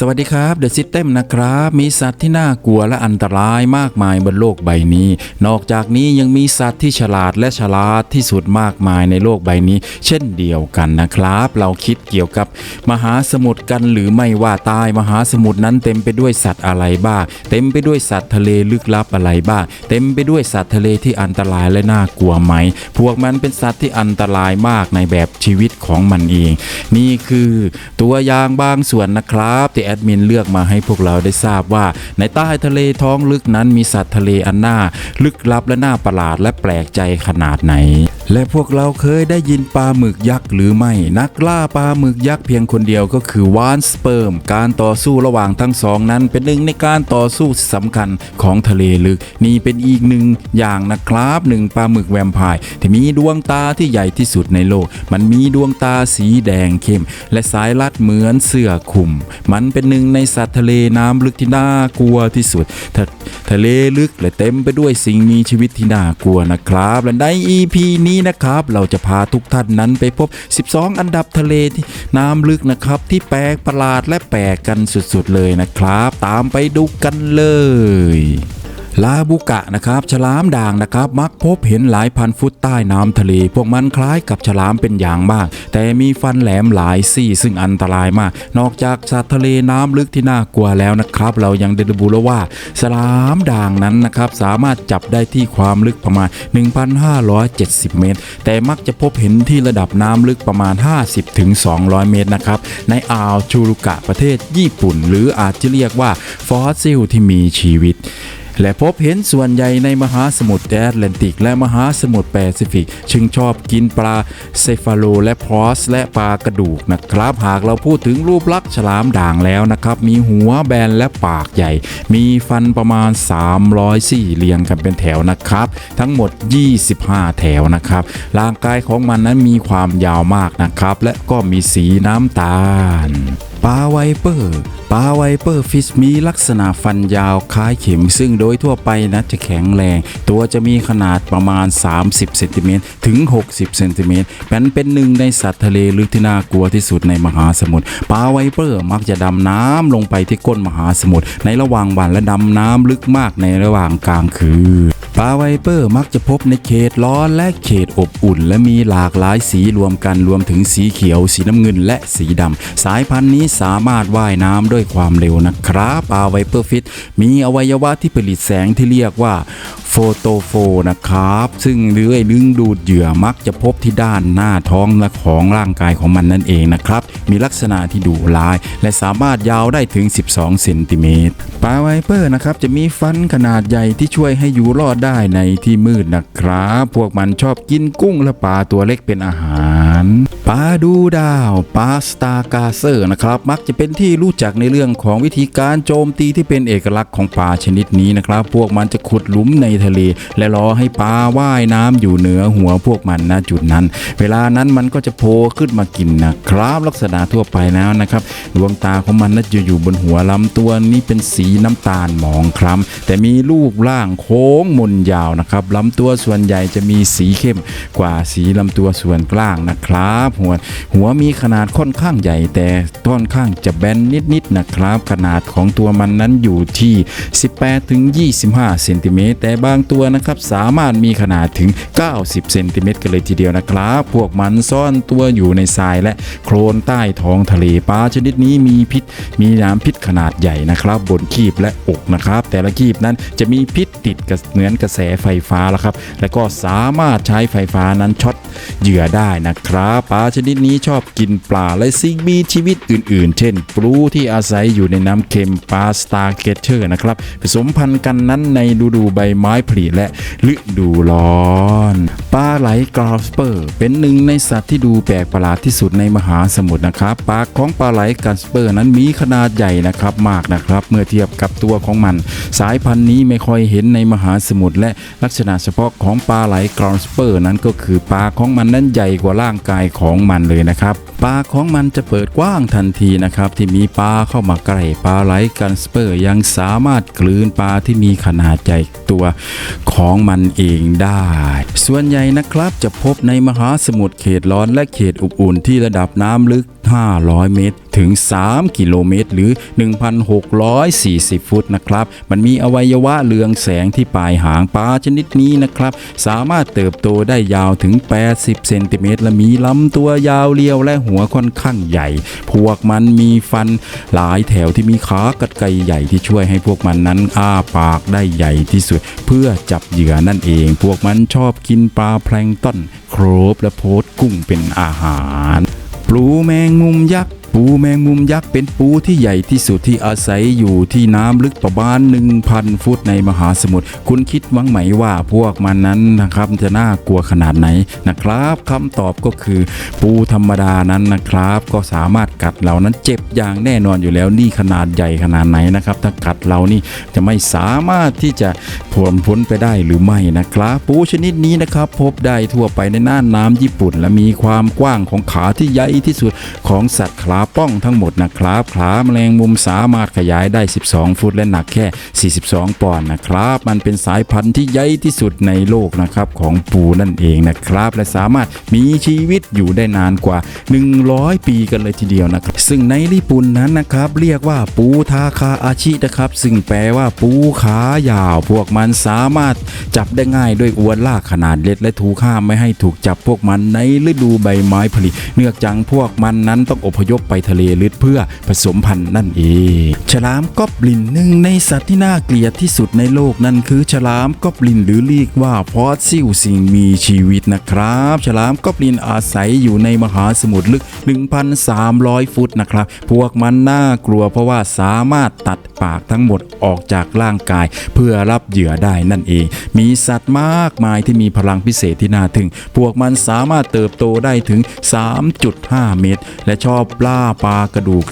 สวัสดีครับเดอะซิ t เต็มนะครับ มีสัตว์ที่น่ากลัวและอันตรายมากมายบนโลกใบนี้ นอกจากนี้ยังมีสัตว์ที่ฉลาดและฉลาดที่สุดมากมายในโลกใบนี้ เช่นเดียวกันนะครับ เราคิดเกี่ยวกับมหาสมุทรกันหรือไม่ว่าใตายมหาสมุทรนั้นเต็มไปด้วยสัตว์อะไรบ้างเต็มไปด้วยสัตว์ทะเลลึกลับอะไรบ้างเต็มไปด้วยสัตว์ทะเลที่อันตรายและน่ากลัวไหม พวกมันเป็นสัตว์ที่อันตรายมากในแบบชีวิตของมันเอง นี่คือตัวอย่างบางส่วนนะครับที่แอดมินเลือกมาให้พวกเราได้ทราบว่า ในใต้ทะเลท้องลึกนั้นมีสัตว์ทะเลอันน่าลึกลับและน่าประหลาดและแปลกใจขนาดไหน และพวกเราเคยได้ยินปลาหมึกยักษ์หรือไม่นักล่าปลาหมึกยักษ์เพียงคนเดียวก็คือวานสเปิร์ม การต่อสู้ระหว่างทั้งสองนั้น เป็นหนึ่งในการต่อสู้สำคัญของทะเลลึก นี่เป็นอีกหนึ่งอย่างนะครับหนึ่งปลาหมึกแวมไพร์ที่มีดวงตาที่ใหญ่ที่สุดในโลก มันมีดวงตาสีแดงเข้ม และสายลัดเหมือนเสื้อคลุม มันเป็นหนึ่งในสัตว์ทะเลน้ำลึกที่น่ากลัวที่สุดทะทะเลลึกและเต็มไปด้วยสิ่งมีชีวิตที่น่ากลัวนะครับ และใน EP นี้นะครับ เราจะพาทุกท่านนั้นไปพบ 12 อันดับทะเลที่น้ำลึกนะครับ ที่แปลกประหลาดและแปลกกันสุดๆเลยนะครับ ตามไปดูกันเลย ลาบุกะนะครับ ฉลามด่างนะครับ มักพบเห็นหลายพันฟุตใต้น้ำทะเล พวกมันคล้ายกับฉลามเป็นอย่างมาก แต่มีฟันแหลมหลายซี่ซึ่งอันตรายมาก นอกจากสัตว์ทะเลน้ำลึกที่น่ากลัวแล้วนะครับ เรายังได้ระบุแล้วว่าฉลามด่างนั้นนะครับ สามารถจับได้ที่ความลึกประมาณ 1,570 เมตร แต่มักจะพบเห็นที่ระดับน้ำลึกประมาณ 50-200 เมตรนะครับ ในอ่าวชูรุกะประเทศญี่ปุ่น หรืออาจจะเรียกว่าฟอสซิลที่มีชีวิต และพบเห็นส่วนใหญ่ในมหาสมุทรแอตแลนติก และมหาสมุทรแปซิฟิกจึงชอบกินปลาเซฟาโลและพรอสและปลากระดูกนะครับ หากเราพูดถึงรูปลักษณ์ฉลามด่างแล้วนะครับ มีหัวแบนและปากใหญ่ มีฟันประมาณ 300เรียงกันเป็นแถวนะครับ ทั้งหมด 25 แถวนะครับ ร่างกายของมันนั้นมีความยาวมากนะครับ และก็มีสีน้ำตาล ปลาไวเปอร์ปลาไวเปอร์ฟิชมีลักษณะฟันยาวคล้ายเข็ม ซึ่งโดยทั่วไปนะจะแข็งแรง ตัวจะมีขนาดประมาณ 30เซนติเมตรถึง 60เซนติเมตรเป็นเป็นหนึ่งในสัตว์ทะเลลึกที่น่ากลัวที่สุดในมหาสมุทรปลาไวเปอร์มักจะดำน้ำลงไปที่ก้นมหาสมุทรในระหว่างวันและดำน้ำลึกมากในระหว่างกลางคืนปลาไวเปอร์มักจะพบในเขตร้อนและเขตอบอุ่น และมีหลากหลายสีรวมกันรวมถึงสีเขียว สีน้ำเงินและสีดำสายพันธุ์นี้สามารถว่ายน้ำด้วยความเร็วนะครับปลาไวเปอร์ฟิตมีอวัยวะที่ผลิตแสงที่เรียกว่า ฟโตโฟนะครับ ซึ่งเลื้อยดึงดูดเหยื่อมักจะพบที่ด้านหน้าท้องและของร่างกายของมันนั่นเองนะครับ มีลักษณะที่ดุร้าย และสามารถยาวได้ถึง 12เซนติเมตรปลาไวเปอร์นะครับจะมีฟันขนาดใหญ่ที่ช่วยให้อยู่รอดได้ในที่มืดนะครับ พวกมันชอบกินกุ้งและปลาตัวเล็กเป็นอาหารปลาดูดาวปลาสตาร์กาเซอร์นะครับ มักจะเป็นที่รู้จักในเรื่องของวิธีการโจมตีที่เป็นเอกลักษณ์ของปลาชนิดนี้นะครับ พวกมันจะขุดหลุมในทะเล และรอให้ปลาว่ายน้ำอยู่เหนือหัวพวกมันนะจุดนั้น เวลานั้นมันก็จะโผล่ขึ้นมากินนะครับลักษณะทั่วไปแล้วนะครับดวงตาของมันน่าจะอยู่บนหัวลำตัวนี้เป็นสีน้ำตาลหมองคล้ำแต่มีรูปร่างโค้งมนยาวนะครับลำตัวส่วนใหญ่จะมีสีเข้มกว่าสีลำตัวส่วนกลางนะครับ หัวหัวมีขนาดค่อนข้างใหญ่ แต่ต้อนข้างจะแบนนิดๆนะครับ ขนาดของตัวมันนั้นอยู่ที่ 18ถึง25เซนติเมตรแต่บางตัวนะครับสามารถมีขนาดถึง 90 เซนติเมตรกันเลยทีเดียวนะครับ พวกมันซ่อนตัวอยู่ในทรายและโคลนใต้ท้องทะเลปลาชนิดนี้มีพิษ มีน้ำพิษขนาดใหญ่นะครับ บนคีบและอกนะครับ แต่ละคีบนั้นจะมีพิษติดกับเหมือนกระแสไฟฟ้าแล้วครับ และก็สามารถใช้ไฟฟ้านั้นช็อต เหยื่อได้นะครับปลาชนิดนี้ชอบกินปลาและสิ่งมีชีวิตอื่นๆ เช่น ปลูที่อาศัยอยู่ในน้ำเค็มปลาสตาร์เกเชอร์นะครับผสมพันธุ์กันนั้นในฤดูใบไม้ผลิและฤดูร้อนปลาไหลกราสเปอร์ เป็นหนึ่งในสัตว์ที่ดูแปลกประหลาดที่สุดในมหาสมุทรนะครับปากของปลาไหลกราสเปอร์นั้นมีขนาดใหญ่นะครับมากนะครับ เมื่อเทียบกับตัวของมัน สายพันธุ์นี้ไม่ค่อยเห็นในมหาสมุทรและลักษณะเฉพาะของปลาไหลกราสเปอร์นั้นก็คือปลากของมันนั้นใหญ่กว่าร่างกายของมันเลยนะครับปากของมันจะเปิดกว้างทันทีนะครับ ที่มีปลาเข้ามาใกล้ปลาไหลกราสเปอร์ยังสามารถกลืนปลาที่มีขนาดใหญ่ตัวของมันเองได้ ส่วนใหญ่นะครับจะพบในมหาสมุทรเขตร้อนและเขตอบอุ่นที่ระดับน้ำลึก 500 เมตร ถึง 3 กิโลเมตร หรือ 1,640 ฟุตนะครับ มันมีอวัยวะเรืองแสงที่ปลายหางปลาชนิดนี้นะครับ สามารถเติบโตได้ยาวถึง 80 เซนติเมตร และมีลำตัวยาวเรียวและหัวค่อนข้างใหญ่ พวกมันมีฟันหลายแถวที่มีขากรรไกรใหญ่ที่ช่วยให้พวกมันนั้นอ้าปากได้ใหญ่ที่สุด เพื่อจับเหยื่อนั่นเอง พวกมันชอบกินปลาแพลงต้นโครบและโพสกุ้งเป็นอาหาร ปลูแมงมุมยักษ์ ปูแมงมุมยักษ์เป็นปูที่ใหญ่ที่สุดที่อาศัยอยู่ที่น้ำลึกประมาณ 1,000 ฟุตในมหาสมุทรคุณคิดวังไหมว่าพวกมันนั้นนะครับจะน่ากลัวขนาดไหนนะครับคำตอบก็คือ ปูธรรมดานั้นนะครับ ก็สามารถกัดเรานั้นเจ็บอย่างแน่นอนอยู่แล้วนี่ขนาดใหญ่ขนาดไหนนะครับ ถ้ากัดเรานี่จะไม่สามารถที่จะพ้นพ้นไปได้หรือไม่นะครับ ปูชนิดนี้นะครับ พบได้ทั่วไปในน่านน้ำญี่ปุ่น และมีความกว้างของขาที่ใหญ่ที่สุดของสัตว์ขาป้องทั้งหมดนะครับ ขาแมลงมุมสามารถขยายได้ 12 ฟุตและหนักแค่ 42 ปอนด์นะครับ มันเป็นสายพันธุ์ที่ใหญ่ที่สุดในโลกนะครับของปูนั่นเองนะครับ และสามารถมีชีวิตอยู่ได้นานกว่า 100 ปีกันเลยทีเดียวนะครับ ซึ่งในญี่ปุ่นนั้นนะครับเรียกว่าปูทาคาอาชินะครับ ซึ่งแปลว่าปูขายาว พวกมันสามารถจับได้ง่ายด้วยอวนลากขนาดเล็กและถูกห้ามไม่ให้ถูกจับพวกมันในฤดูใบไม้ผลิเนื่องจากพวกมันนั้นต้องอพยพไปทะเลลึกเพื่อผสมพันธุ์นั่นเอง ฉลามกอบลินหนึ่งในสัตว์ที่น่าเกลียดที่สุดในโลกนั่นคือฉลามกอบลินหรือเรียกว่าฟอสซิลสิ่งมีชีวิตนะครับ ฉลามกอบลินอาศัยอยู่ในมหาสมุทรลึก 1,300 ฟุตนะครับ พวกมันน่ากลัวเพราะว่าสามารถตัดปากทั้งหมดออกจากร่างกาย เพื่อรับเหยื่อได้นั่นเอง มีสัตว์มากมายที่มีพลังพิเศษที่น่าทึ่ง พวกมันสามารถเติบโตได้ถึง 3.5 เมตร และชอบล่าาปลากระดูก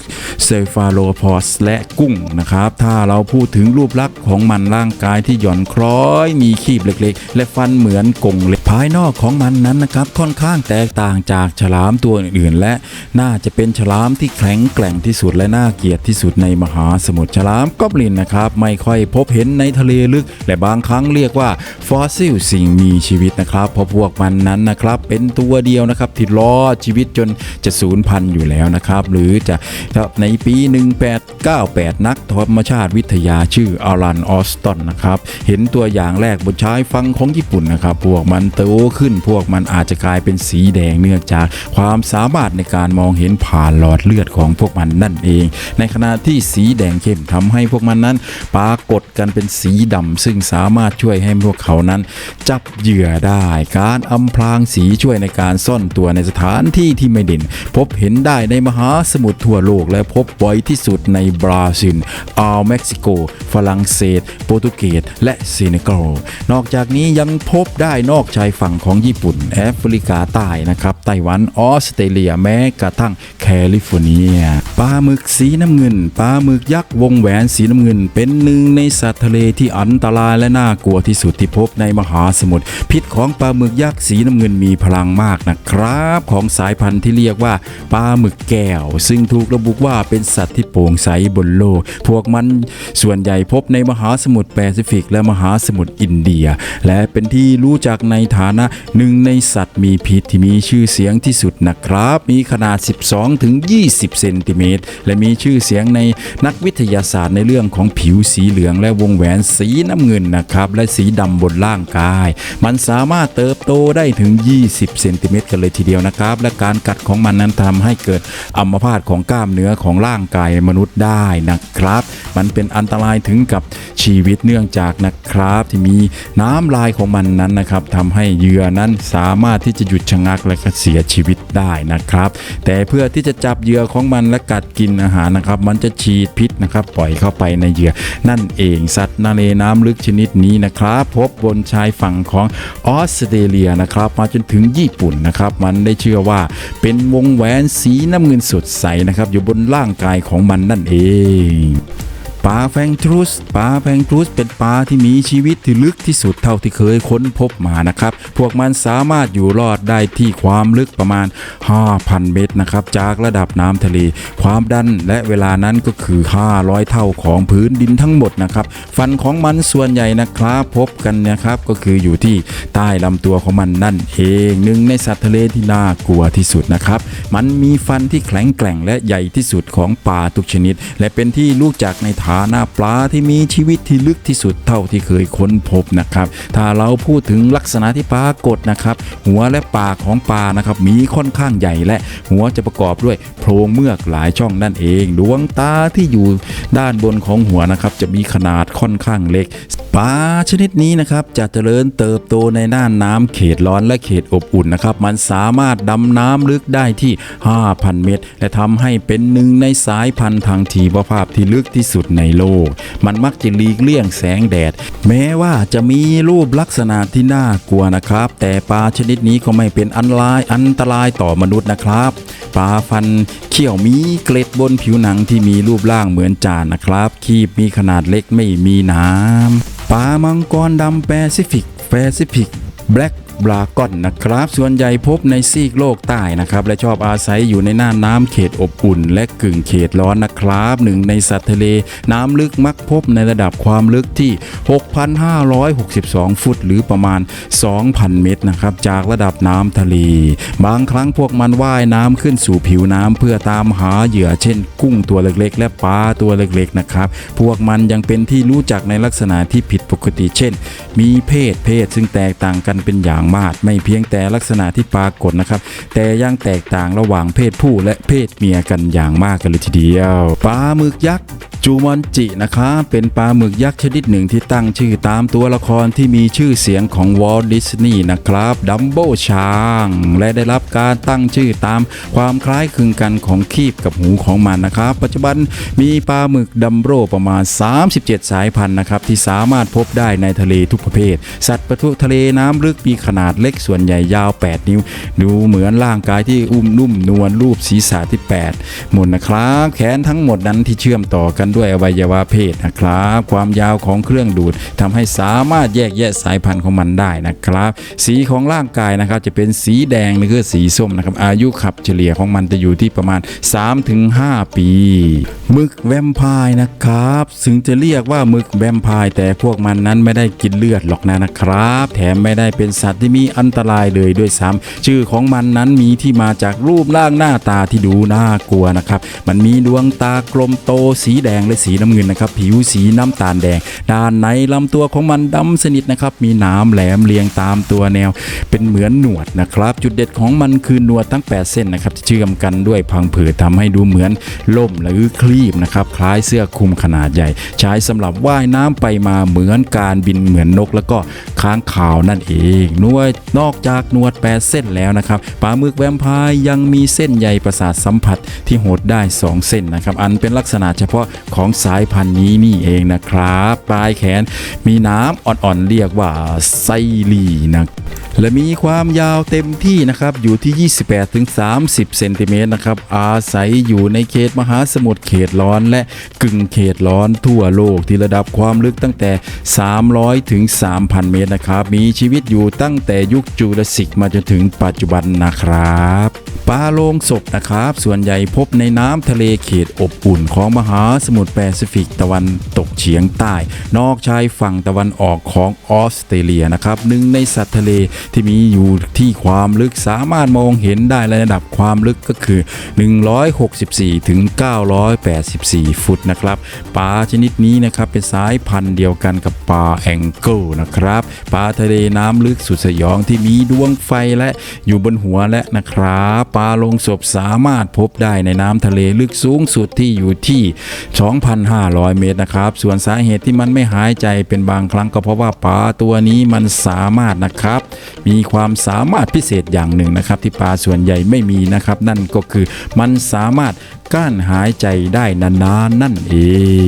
เซฟาโลพอสและกุ้งนะครับ ถ้าเราพูดถึงรูปลักษณ์ของมันร่างกายที่หย่อนคล้อย มีคีบเล็กๆ และฟันเหมือนกงเล็กภายนอกของมันนั้นนะครับค่อนข้างแตกต่างจากฉลามตัวอื่นๆและน่าจะเป็นฉลามที่แข็งแกร่งที่สุดและน่าเกลียดที่สุดในมหาสมุทรฉลามกอบลินนะครับ ไม่ค่อยพบเห็นในทะเลลึก และบางครั้งเรียกว่าฟอสซิลสิ่งมีชีวิตนะครับเพราะพวกมันนั้นนะครับ เป็นตัวเดียวนะครับที่รอดชีวิตจนจะสูญพันธุ์อยู่แล้วนะครับ หรือจะในในปี 1898 นักธรรมชาติวิทยาชื่ออารันออสตันนะครับ เห็นตัวอย่างแรกบนชายฝั่งของญี่ปุ่นนะครับ พวกมันโตขึ้นพวกมันอาจจะกลายเป็นสีแดงเนื่องจากความสามารถในการมองเห็นผ่านหลอดเลือดของพวกมันนั่นเอง ในขณะที่สีแดงเข้มทำให้พวกมันนั้นปรากฏกันเป็นสีดำซึ่งสามารถช่วยให้พวกเขานั้น จับเหยื่อได้ การอำพรางสีช่วยในการซ่อนตัวในสถานที่ที่ไม่เด่น พบเห็นได้ในมหาสมุทรทั่วโลกและพบบ่อยที่สุดในบราซิลอาลเม็กซิโก ฝรั่งเศส โปรตุเกส และเซเนกัลนอกจากนี้ยังพบได้นอกชายฝั่งของญี่ปุ่นแอฟริกาใต้นะครับ ไต้หวันออสเตรเลียแม้กระทั่งแคลิฟอร์เนียปลาหมึกสีน้ำเงินปลาหมึกยักษ์วงแหวนสีน้ำเงิน เป็นหนึ่งในสัตว์ทะเลที่อันตรายและน่ากลัวที่สุดที่พบในมหาสมุทรพิษของปลาหมึกยักษ์สีน้ำเงินมีพลังมากนะครับ ของสายพันธุ์ที่เรียกว่าปลาหมึกแก้ว ซึ่งถูกระบุว่าเป็นสัตว์ที่โปร่งใสบนโลก พวกมันส่วนใหญ่พบในมหาสมุทรแปซิฟิก และมหาสมุทรอินเดีย และเป็นที่รู้จักในฐานะหนึ่งในสัตว์มีพิษที่มีชื่อเสียงที่สุดนะครับ มีขนาด 12ถึง20 เซนติเมตร และมีชื่อเสียงในนักวิทยาศาสตร์ในเรื่องของผิวสีเหลืองและวงแหวนสีน้ำเงินนะครับ และสีดำบนร่างกาย มันสามารถเติบโตได้ถึง 20 เซนติเมตรกันเลยทีเดียวนะครับ และการกัดของมันนั้นทำให้เกิดอัมพาตของกล้ามเนื้อของร่างกายมนุษย์ได้นะครับ มันเป็นอันตรายถึงกับชีวิตเนื่องจากนะครับ ที่มีน้ำลายของมันนั้นนะครับทำให้เหยื่อนั้นสามารถที่จะหยุดชะงักและก็เสียชีวิตได้นะครับ แต่เพื่อที่จะจับเหยื่อของมันและกัดกินอาหารนะครับ มันจะฉีดพิษนะครับ ปล่อยเข้าไปในเหยื่อ นั่นเองสัตว์นาเลน้ำลึกชนิดนี้นะครับ พบบนชายฝั่งของออสเตรเลียนะครับ มาจนถึงญี่ปุ่นนะครับ มันได้เชื่อว่าเป็นวงแหวนสีน้ำเงินสดใสนะครับ อยู่บนร่างกายของมันนั่นเอง ปลาแฟงทรุสปลาแฟงทรุสเป็นปลาที่มีชีวิตที่ลึกที่สุดเท่าที่เคยค้นพบมานะครับ พวกมันสามารถอยู่รอดได้ที่ความลึกประมาณ 5,000 เมตรนะครับ จากระดับน้ำทะเล ความดันและเวลานั้นก็คือ 500 เท่าของพื้นดินทั้งหมดนะครับ ฟันของมันส่วนใหญ่นะครับพบกันนะครับก็คืออยู่ที่ใต้ลำตัวของมันนั่นเองหนึ่งในสัตว์ทะเลที่น่ากลัวที่สุดนะครับ มันมีฟันที่แข็งแกร่งและใหญ่ที่สุดของปลาทุกชนิด และเป็นที่รู้จักในฐานะปลาที่มีชีวิตที่ลึกที่สุดเท่าที่เคยค้นพบนะครับ ถ้าเราพูดถึงลักษณะที่ปรากฏนะครับ หัวและปากของปลานะครับมีค่อนข้างใหญ่และหัวจะประกอบด้วยโพรงเมือกหลายช่องนั่นเอง ดวงตาที่อยู่ด้านบนของหัวนะครับจะมีขนาดค่อนข้างเล็กปลาชนิดนี้นะครับจะเจริญเติบโตในน่านน้ำเขตร้อนและเขตอบอุ่นนะครับมันสามารถดำน้ำลึกได้ที่ 5,000 เมตร และทำให้เป็นหนึ่งในสายพันธุ์ทางชีวภาพที่ลึกที่สุดในโลก มันมักจะหลีกเลี่ยงแสงแดด แม้ว่าจะมีรูปลักษณะที่น่ากลัวนะครับ แต่ปลาชนิดนี้ก็ไม่เป็นอันตรายอันตรายต่อมนุษย์นะครับปลาฟันเขี้ยวมีเกล็ดบนผิวหนังที่มีรูปร่างเหมือนจานนะครับคีบมีขนาดเล็กไม่มีน้ำปลามังกรดำแปซิฟิกแปซิฟิกแบล็ก บรากอนนะครับ ส่วนใหญ่พบในซีกโลกใต้นะครับ และชอบอาศัยอยู่ในน่านน้ำเขตอบอุ่น และกึ่งเขตร้อนนะครับหนึ่งในสัตว์ทะเลน้ำลึกมักพบในระดับความลึกที่ 6,562 ฟุต หรือประมาณ 2,000 เมตรนะครับ จากระดับน้ำทะเล บางครั้งพวกมันว่ายน้ำขึ้นสู่ผิวน้ำเพื่อตามหาเหยื่อเช่น กุ้งตัวเล็กๆ และปลาตัวเล็กๆนะครับ พวกมันยังเป็นที่รู้จักในลักษณะที่ผิดปกติ เช่น มีเพศเพศซึ่งแตกต่างกันเป็นอย่างมากไม่เพียงแต่ลักษณะที่ปรากฏนะครับ แต่ยังแตกต่างระหว่างเพศผู้และเพศเมียกันอย่างมากกันเลยทีเดียวปลาหมึกยักษ์จูมอนจินะครับเป็นปลาหมึกยักษ์ชนิดหนึ่งที่ตั้งชื่อตามตัวละครที่มีชื่อเสียงของวอลดิสนีย์นะครับดัมโบช้าง และได้รับการตั้งชื่อตามความคล้ายคลึงกันของคีบกับหูของมันนะครับ ปัจจุบันมีปลาหมึกดัมโบประมาณ 37 สายพันธุ์นะครับที่สามารถพบได้ในทะเลทุกประเภท สัตว์ประทุทะเลน้ำลึกมีขนาดเล็กส่วนใหญ่ยาว 8 นิ้ว ดูเหมือนร่างกายที่อุ้มนุ่มนวลรูปศีรษะที่ 8 หมดนะครับ แขนทั้งหมดนั้นที่เชื่อมต่อกันด้วยอวัยวะเพศนะครับ ความยาวของเครื่องดูดทำให้สามารถแยกแยะสายพันธุ์ของมันได้นะครับ สีของร่างกายนะครับจะเป็นสีแดงหรือสีส้มนะครับอายุขับเฉลี่ยของมันจะอยู่ที่ประมาณ 3-5 ปีหมึกแวมไพร์นะครับถึงจะเรียกว่าหมึกแวมไพร์แต่พวกมันนั้นไม่ได้กินเลือดหรอกนะนะครับ แถมไม่ได้เป็นสัตว์ที่มีอันตรายเลยด้วยซ้ำชื่อของมันนั้นมีที่มาจากรูปร่างหน้าตาที่ดูน่ากลัวนะครับ มันมีดวงตากลมโตสีแดงและสีน้ำเงินนะครับ ผิวสีน้ำตาลแดง ด้านในลำตัวของมันดำสนิทนะครับ มีหนามแหลมเรียงตามตัวแนว เป็นเหมือนหนวดนะครับ จุดเด็ดของมันคือหนวดทั้ง 8 เส้นนะครับเชื่อมกันด้วยพังผืดทำให้ดูเหมือนล่มหรือคลีบนะครับคล้ายเสื้อคลุมขนาดใหญ่ ใช้สำหรับว่ายน้ำไปมาเหมือนการบินเหมือนนก แล้วก็ค้างคาวนั่นเองนวดนอกจากหนวด 8 เส้นแล้วนะครับปลาหมึกแวมไพร์ยังมีเส้นใยประสาทสัมผัสที่โหดได้ 2 เส้นนะครับอันเป็นลักษณะเฉพาะของสายพันธุ์นี้นี่เองนะครับปลายแขนมีน้ำอ่อนๆเรียกว่าไซลีนะและมีความยาวเต็มที่นะครับอยู่ที่ 28ถึง30 เซนติเมตรนะครับอาศัยอยู่ในเขตมหาสมุทรเขตร้อนและกึ่งเขตร้อนทั่วโลกที่ระดับความลึกตั้งแต่ 300ถึง3,000 เมตรนะครับมีชีวิตอยู่ตั้งแต่ยุคจูราสสิกมาจนถึงปัจจุบันนะครับ ปลาโลงศพนะครับ ส่วนใหญ่พบในน้ำทะเลเขตอบอุ่นของมหาสมุทรแปซิฟิกตะวันตกเฉียงใต้ นอกชายฝั่งตะวันออกของออสเตรเลียนะครับหนึ่งในสัตว์ทะเลที่มีอยู่ที่ความลึกสามารถมองเห็นได้ระดับความลึกก็คือ 164 ถึง 984 ฟุตนะครับปลาชนิดนี้นะครับเป็นสายพันธุ์เดียวกันกับปลาแองเกิลนะครับปลาทะเลน้ำลึกสุดสยองที่มีดวงไฟและอยู่บนหัวและนะครับปลาลงศพสามารถพบได้ในน้ำทะเลลึกสูงสุดที่อยู่ที่ 2,500 เมตรนะครับ ส่วนสาเหตุที่มันไม่หายใจเป็นบางครั้งก็เพราะว่าปลาตัวนี้มันสามารถนะครับ มีความสามารถพิเศษอย่างหนึ่งนะครับ ที่ปลาส่วนใหญ่ไม่มีนะครับ นั่นก็คือมันสามารถ การหายใจได้นานๆนนั่นเอ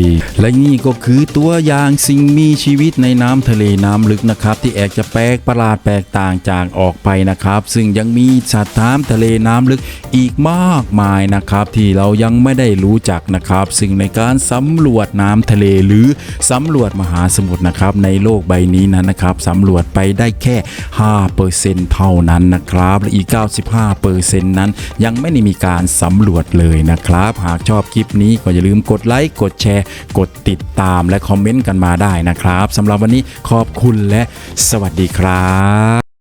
ง และนี่ก็คือตัวอย่างสิ่งมีชีวิตในน้ำทะเลน้ำลึกนะครับ ที่แอกจะแปลกประหลาดแปลกต่างจากออกไปนะครับ ซึ่งยังมีสัตว์น้ำทะเลน้ำลึกอีกมากมายนะครับ ที่เรายังไม่ได้รู้จักนะครับ ซึ่งในการสำรวจน้ำทะเลหรือสำรวจมหาสมุทรนะครับ ในโลกใบนี้นั้นนะครับสำรวจไปได้แค่ 5%เท่านั้นนะครับและอีก 95%นั้นยังไม่ได้มีการสำรวจเลยนะครับนะครับ หากชอบคลิปนี้ก็อย่าลืมกดไลค์กดแชร์ กดติดตามและคอมเมนต์กันมาได้นะครับสำหรับวันนี้ขอบคุณและสวัสดีครับ